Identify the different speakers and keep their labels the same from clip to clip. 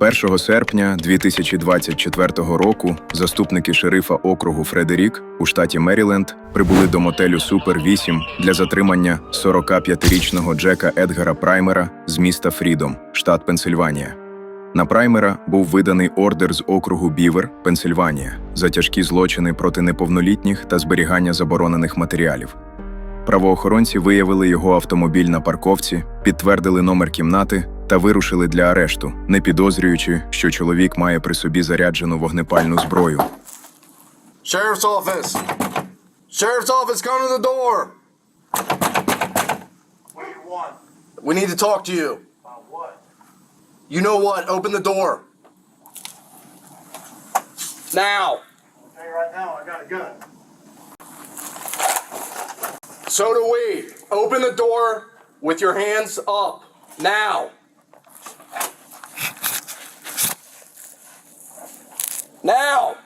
Speaker 1: 1 серпня 2024 року заступники шерифа округу Фредерік у штаті Меріленд прибули до мотелю Супер 8 для затримання 45-річного Джека Едгара Праймера з міста Фрідом, штат Пенсильванія. На Праймера був виданий ордер з округу Бівер, Пенсильванія, за тяжкі злочини проти неповнолітніх та зберігання заборонених матеріалів. Правоохоронці виявили його автомобіль на парковці, підтвердили номер кімнати та вирушили для арешту, не підозрюючи, що чоловік має при собі заряджену вогнепальну зброю.
Speaker 2: Sheriff's office. Sheriff's office, come to the door.
Speaker 3: What do you want?
Speaker 2: We need to talk to you.
Speaker 3: About what?
Speaker 2: You know what? Open the door. Now.
Speaker 3: I'll tell you right now, I got a gun.
Speaker 2: So do we. Open the door with your hands up. Now. Now.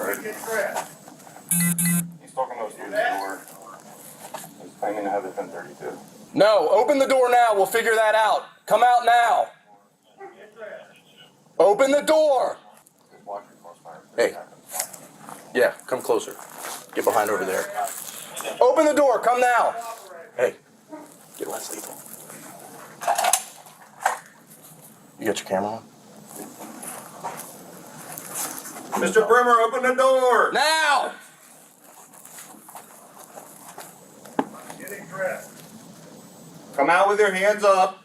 Speaker 3: Dressed.
Speaker 4: He's talking about through the door. He's claiming to have the 1032.
Speaker 2: No, open the door now. We'll figure that out. Come out now. Open the door.
Speaker 4: Just watch your crossfire.
Speaker 2: Hey. Yeah, come closer. Get behind over there. Open the door. Come now. Hey, get less lethal. You got your camera on?
Speaker 4: Mr. Brimmer, open the door!
Speaker 2: Now!
Speaker 3: Getting dressed.
Speaker 4: Come out with your hands up.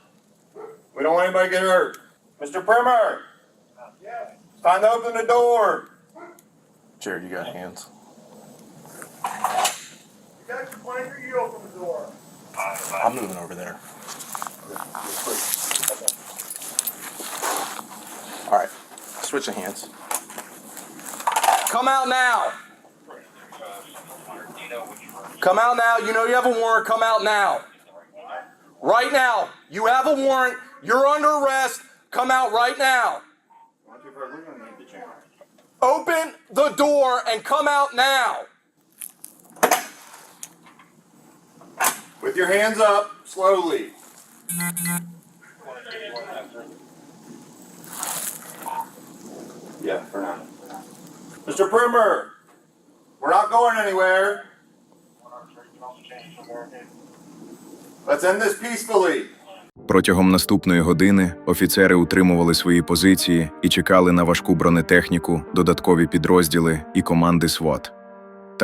Speaker 4: We don't want anybody to get hurt. Mr. Brimmer,
Speaker 3: Yeah.
Speaker 4: it's time to open the door.
Speaker 2: Jared, you got hands.
Speaker 3: You got your blanket, you open the door.
Speaker 2: I'm moving over there. All right, switch of hands. Come out now. Come out now. You know you have a warrant. Come out now. Right now. You have a warrant. You're under arrest. Come out right now. Open the door and come out now.
Speaker 4: With your hands up, slowly. Yeah, for now. Mr. Primer, we're not going anywhere. Let's end this peacefully.
Speaker 1: Протягом наступної години офіцери утримували свої позиції і чекали на важку бронетехніку, додаткові підрозділи і команди СВАТ.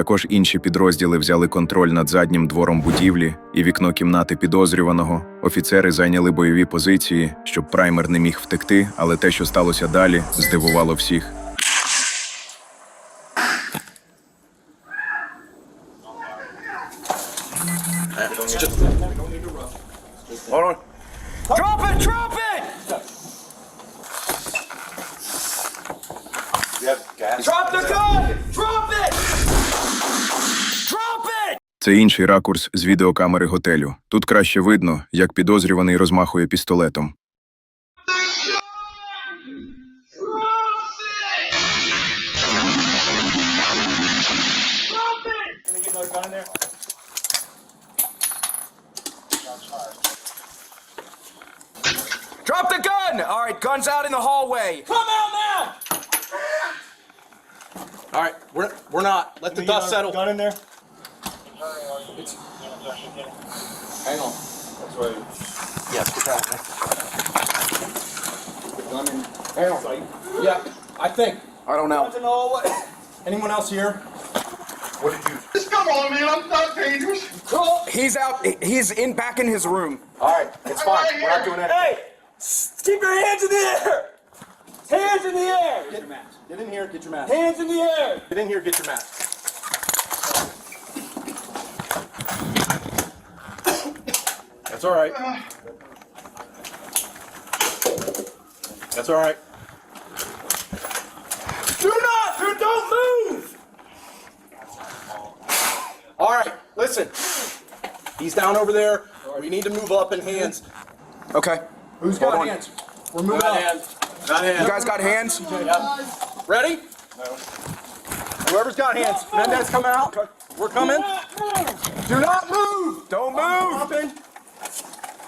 Speaker 1: Також інші підрозділи взяли контроль над заднім двором будівлі і вікно кімнати підозрюваного. Офіцери зайняли бойові позиції, щоб праймер не міг втекти, але те, що сталося далі, здивувало всіх.
Speaker 2: Drop it! The gun! Drop it!
Speaker 1: Це інший ракурс з відеокамери готелю. Тут краще видно, як підозрюваний розмахує пістолетом.
Speaker 2: Drop the gun! All right, guns out in the hallway. Come out now! All right, we're, we're not. Let the dust settle.
Speaker 3: Gun in there?
Speaker 4: Hang on. That's right.
Speaker 2: Yes, we're trying.
Speaker 4: Gun in. Hang on.
Speaker 2: Yeah, I think. I don't know.
Speaker 3: Guns in the hallway.
Speaker 2: Anyone else here?
Speaker 4: What did you?
Speaker 3: Just come on, man. I'm not dangerous.
Speaker 2: He's out. He's in back in his room. All right, it's fine. We're not doing anything.
Speaker 3: Hey! s- Keep your hands in the air! Hands in the air!
Speaker 2: Get your mask. Get in here. Get your mask.
Speaker 3: Hands in the air!
Speaker 2: Get in here. Get your mask. That's all right. That's all right. Do not. Do, don't move. All right. Listen. He's down over there. We need to move up in hands. Okay. Who's got
Speaker 5: on.
Speaker 2: hands? We're moving
Speaker 4: Got
Speaker 2: up.
Speaker 4: hands. Got hands.
Speaker 2: You guys got hands? Ready? Whoever's got hands. Mendez, come out. We're coming. Do not move. Don't move.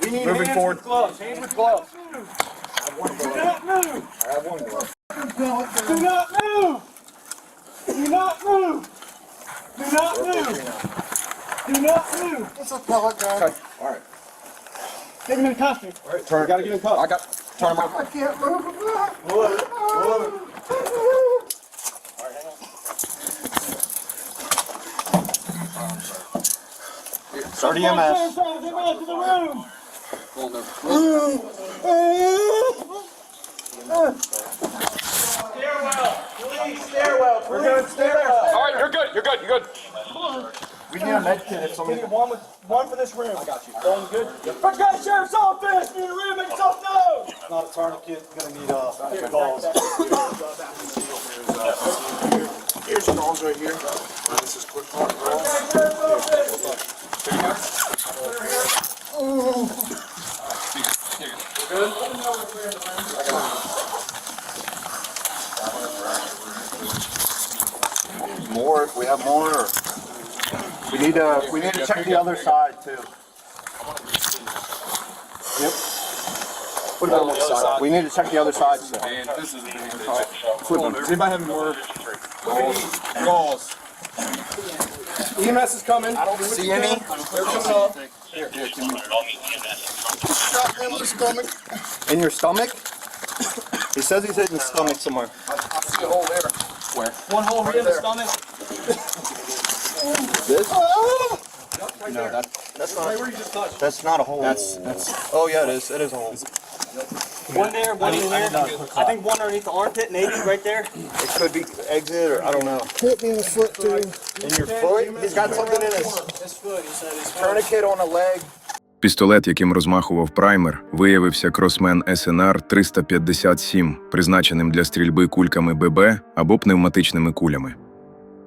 Speaker 3: We need
Speaker 4: Moving
Speaker 3: hands
Speaker 4: forward.
Speaker 3: with gloves. Hands with gloves. Do not move.
Speaker 4: I have one glove.
Speaker 3: Do not move. Do not move. Do not move. Do not move.
Speaker 4: It's a pellet gun. Okay. All right.
Speaker 3: Take him in custody.
Speaker 4: All right. Turn.
Speaker 3: Gotta get him cuffed.
Speaker 4: I got. Turn him around. I can't move.
Speaker 3: Move it. Move it.
Speaker 4: Start
Speaker 3: Come on,
Speaker 4: EMS.
Speaker 3: Sheriff, Get him out to the room. Stairwell. Please, stairwell. We're going stairwell.
Speaker 2: All right, you're good. You're good. You're good.
Speaker 4: We need a med kit if
Speaker 3: We need one with one for this room. I got you. Going good. Sheriff's office. Need a room. Make yourself known.
Speaker 5: Not a tourniquet, We're gonna need, uh, gauze.
Speaker 4: Here's gauze right here. This is quick More, we have more. Or... We need to, we need to check the other side too. Yep. What about the other side? We need to check the other side still. Flip them.
Speaker 2: Does anybody have more balls? EMS is coming. I don't
Speaker 4: See any?
Speaker 2: They're coming up.
Speaker 4: In your stomach? He says he's hitting the stomach somewhere.
Speaker 2: I see a hole there. Where?
Speaker 3: One hole right in the stomach.
Speaker 4: This? No, that, that's not. That's not a hole. That's that's. Oh yeah, it is. It is a hole.
Speaker 3: One there, one in there. I think one underneath the armpit, maybe right there.
Speaker 4: It could be exit or I don't know. Hit me in the foot too. In your foot? He's got something in his.
Speaker 3: His foot. He said his.
Speaker 4: Tourniquet on a leg.
Speaker 1: Пістолет, яким розмахував праймер, виявився кросмен СНР 357, призначеним для стрільби кульками ББ або пневматичними кулями.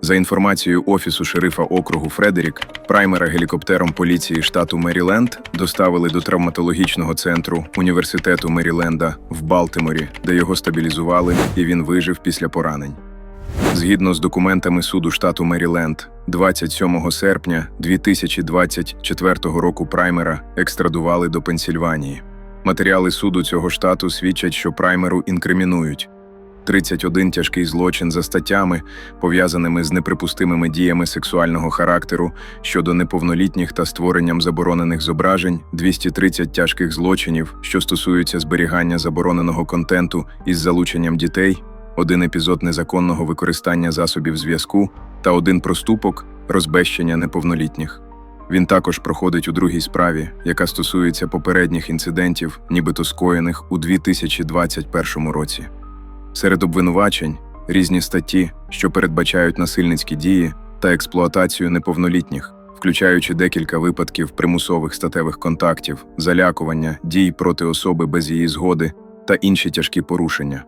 Speaker 1: За інформацією офісу шерифа округу Фредерік, праймера гелікоптером поліції штату Меріленд доставили до травматологічного центру університету Меріленда в Балтиморі, де його стабілізували, і він вижив після поранень. Згідно з документами суду штату Меріленд, 27 серпня 2024 року Праймера екстрадували до Пенсільванії. Матеріали суду цього штату свідчать, що Праймеру інкримінують 31 тяжкий злочин за статтями, пов'язаними з неприпустимими діями сексуального характеру щодо неповнолітніх та створенням заборонених зображень, 230 тяжких злочинів, що стосуються зберігання забороненого контенту із залученням дітей, один епізод незаконного використання засобів зв'язку та один проступок розбещення неповнолітніх. Він також проходить у другій справі, яка стосується попередніх інцидентів, нібито скоєних у 2021 році. Серед обвинувачень різні статті, що передбачають насильницькі дії та експлуатацію неповнолітніх, включаючи декілька випадків примусових статевих контактів, залякування, дій проти особи без її згоди та інші тяжкі порушення.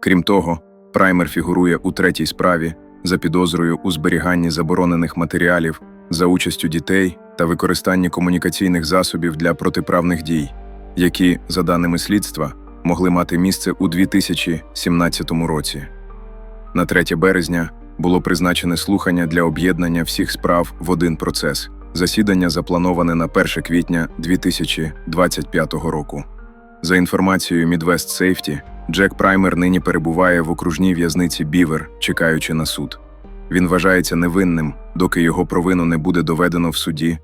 Speaker 1: Крім того, праймер фігурує у третій справі за підозрою у зберіганні заборонених матеріалів за участю дітей та використанні комунікаційних засобів для протиправних дій, які, за даними слідства, могли мати місце у 2017 році. На 3 березня було призначене слухання для об'єднання всіх справ в один процес. Засідання заплановане на 1 квітня 2025 року. За інформацією Midwest Safety, Джек Праймер нині перебуває в окружній в'язниці Бівер, чекаючи на суд. Він вважається невинним, доки його провину не буде доведено в суді